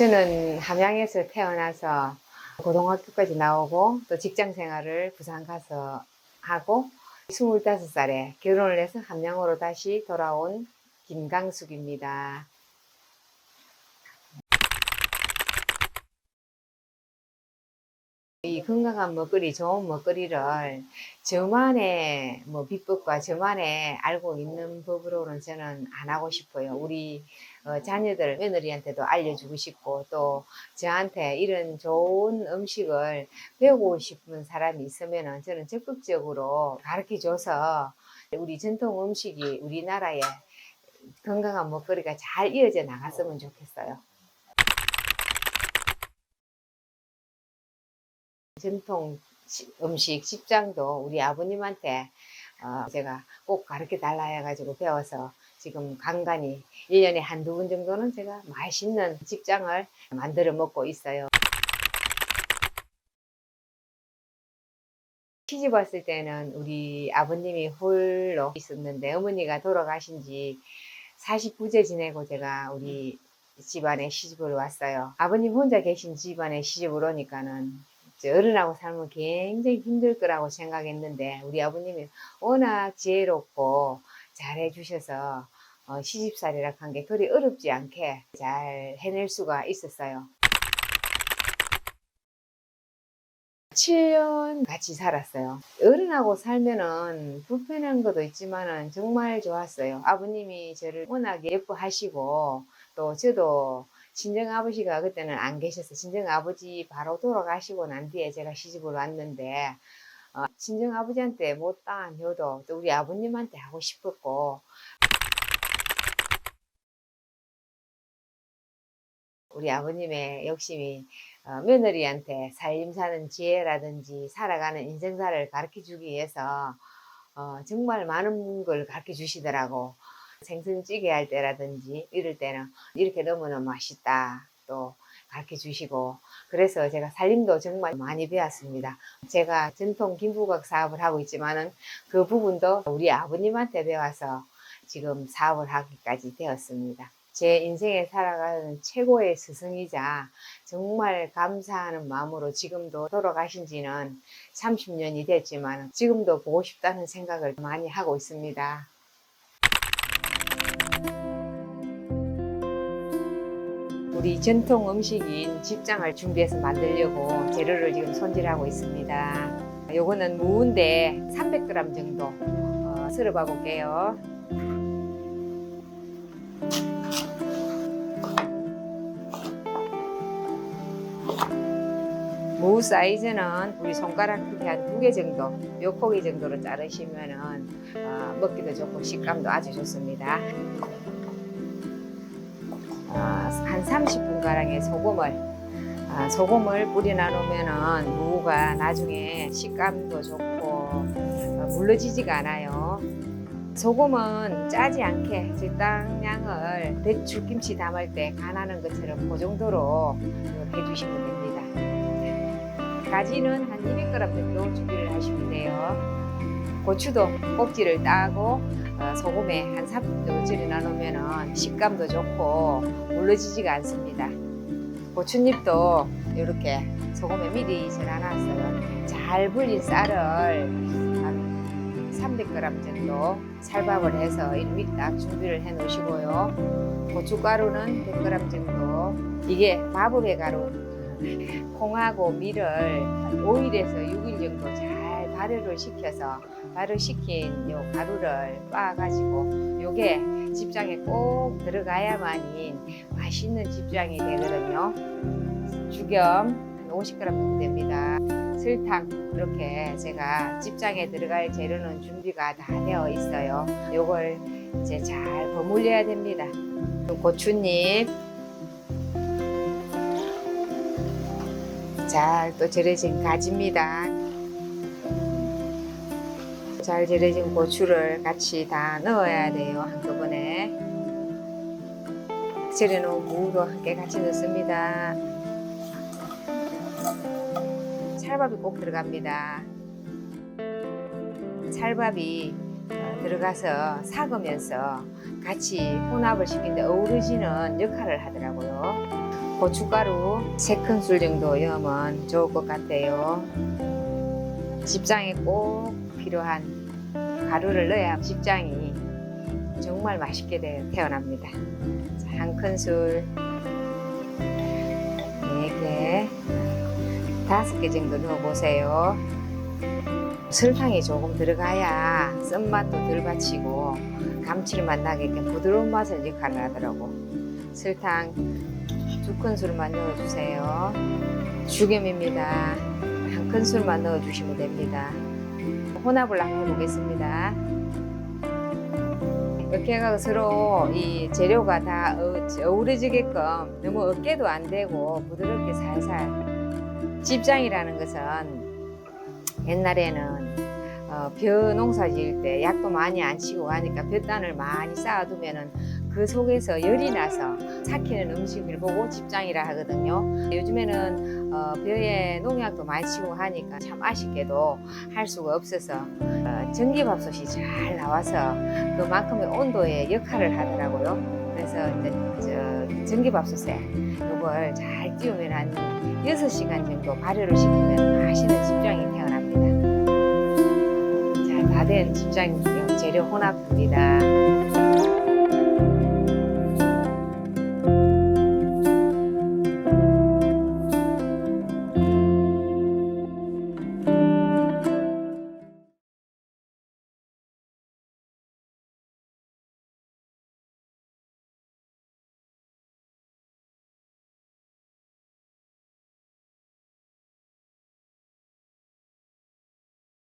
저는 함양에서 태어나서 고등학교까지 나오고 또 직장 생활을 부산 가서 하고 25살에 결혼을 해서 함양으로 다시 돌아온 김강숙입니다. 이 건강한 먹거리, 좋은 먹거리를 저만의 뭐 비법과 저만의 알고 있는 법으로는 저는 안 하고 싶어요. 우리 어, 자녀들, 며느리한테도 알려주고 싶고 또 저한테 이런 좋은 음식을 배우고 싶은 사람이 있으면은 저는 적극적으로 가르쳐 줘서 우리 전통 음식이 우리나라에 건강한 먹거리가 잘 이어져 나갔으면 좋겠어요. 전통 시- 음식 식장도 우리 아버님한테 어, 제가 꼭 가르쳐 달라 해가지고 배워서 지금 간간히 1년에 한두 번 정도는 제가 맛있는 직장을 만들어 먹고 있어요. 시집 왔을 때는 우리 아버님이 홀로 있었는데 어머니가 돌아가신 지 49제 지내고 제가 우리 집안에 시집을 왔어요. 아버님 혼자 계신 집안에 시집을 오니까는 어른하고 살면 굉장히 힘들 거라고 생각했는데 우리 아버님이 워낙 지혜롭고 잘 해주셔서 어, 시집살이라 한 게 그리 어렵지 않게 잘 해낼 수가 있었어요. 7년 같이 살았어요. 어른하고 살면은 불편한 것도 있지만은 정말 좋았어요. 아버님이 저를 워낙 예뻐하시고 또 저도 친정 아버지가 그때는 안 계셔서 친정 아버지 바로 돌아가시고 난 뒤에 제가 시집을 왔는데 어, 친정 아버지한테 못다한 효도 또 우리 아버님한테 하고 싶었고 우리 아버님의 욕심이 어, 며느리한테 살림 사는 지혜라든지 살아가는 인생사를 가르쳐 주기 위해서 어, 정말 많은 걸 가르쳐 주시더라고. 생선찌개 할 때라든지 이럴 때는 이렇게 넣으면 맛있다. 또 가르쳐 주시고 그래서 제가 살림도 정말 많이 배웠습니다. 제가 전통 김부각 사업을 하고 있지만은 그 부분도 우리 아버님한테 배워서 지금 사업을 하기까지 되었습니다. 제 인생에 살아가는 최고의 스승이자 정말 감사하는 마음으로 지금도 돌아가신 지는 30년이 됐지만 지금도 보고 싶다는 생각을 많이 하고 있습니다. 우리 전통 음식인 집장을 준비해서 만들려고 재료를 지금 손질하고 있습니다. 요거는 무인데 300g 정도 어, 썰어봐 볼게요. 무 사이즈는 우리 손가락 크기 한 두 개 정도, 요 고기 정도로 자르시면은 어, 먹기도 좋고 식감도 아주 좋습니다. 어, 한 30분 가량의 소금을 아, 소금을 뿌려 놓으면은 무가 나중에 식감도 좋고 어, 물러지지가 않아요. 소금은 짜지 않게 적당량을 배추 김치 담을 때 간하는 것처럼 그 정도로 해주시면 됩니다. 가지는 한 200g 정도 준비를 하시면 돼요. 고추도 꼭지를 따고 어, 소금에 한 3분 정도 절여 나누면 식감도 좋고 물러지지가 않습니다. 고추잎도 이렇게 소금에 미리 절여놨어요. 잘 불린 쌀을 한 300g 정도 살밥을 해서 이렇게 딱 준비를 해 놓으시고요. 고춧가루는 100g 정도. 이게 마법의 가루. 콩하고 밀을 5일에서 6일 정도 잘 발효를 시켜서 발효시킨 요 가루를 빻아가지고 요게 집장에 꼭 들어가야만이 맛있는 집장이 되거든요. 죽염 50g 정도 됩니다. 설탕 이렇게 제가 집장에 들어갈 재료는 준비가 다 되어 있어요. 요걸 이제 잘 버무려야 됩니다. 고추잎 잘 또 절여진 가지입니다. 잘 절여진 고추를 같이 다 넣어야 돼요 한꺼번에. 절여놓은 무도 함께 같이 넣습니다. 찰밥이 꼭 들어갑니다. 찰밥이 어, 들어가서 삭으면서 같이 혼합을 시키는데 어우러지는 역할을 하더라고요. 고춧가루 3큰술 정도 넣으면 좋을 것 같아요. 집장에 꼭 필요한 가루를 넣어야 집장이 정말 맛있게 되- 태어납니다. 자, 한 큰술, 네 개, 다섯 개 정도 넣어보세요. 설탕이 조금 들어가야 쓴맛도 덜 받치고 감칠맛 나게끔 부드러운 맛을 역할을 하더라고. 설탕 두 큰술만 넣어주세요. 죽염입니다. 한 큰술만 넣어주시면 됩니다. 혼합을. 이렇게 해가 서로 이 재료가 다 어- 어우러지게끔 너무 어깨도 안 되고 부드럽게 살살 집장이라는 것은 옛날에는 어, 벼 농사 지을 때 약도 많이 안 치고 하니까 벼단을 많이 쌓아두면은 그 속에서 열이 나서 삭히는 음식을 보고 집장이라 하거든요. 요즘에는 어, 벼에 농약도 많이 치고 하니까 참 아쉽게도 할 수가 없어서 어, 전기밥솥이 잘 나와서 그만큼의 온도의 역할을 하더라고요. 그래서 이제 저 전기밥솥에 이걸 잘 띄우면 한 6시간 정도 발효를 시키면 맛있는 집장이 태어납니다. 잘 다 된 집장 재료 혼합입니다.